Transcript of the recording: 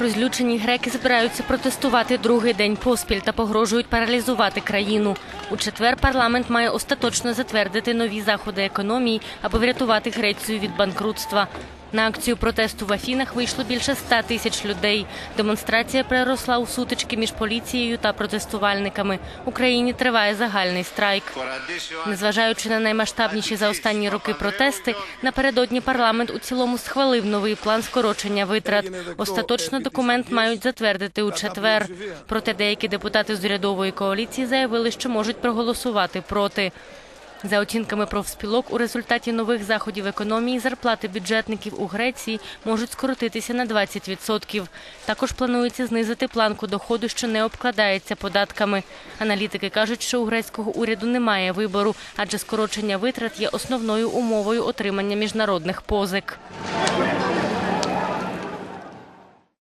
Розлючені греки збираються протестувати другий день поспіль та погрожують паралізувати країну. У четвер парламент має остаточно затвердити нові заходи економії, аби врятувати Грецію від банкрутства. На акцію протесту в Афінах вийшло більше ста тисяч людей. Демонстрація переросла у сутички між поліцією та протестувальниками. У країні триває загальний страйк. Незважаючи на наймасштабніші за останні роки протести, напередодні парламент у цілому схвалив новий план скорочення витрат. Остаточно документ мають затвердити у четвер. Проте деякі депутати з урядової коаліції заявили, що можуть проголосувати проти. За оцінками профспілок, у результаті нових заходів економії зарплати бюджетників у Греції можуть скоротитися на 20%. Також планується знизити планку доходу, що не обкладається податками. Аналітики кажуть, що у грецького уряду немає вибору, адже скорочення витрат є основною умовою отримання міжнародних позик.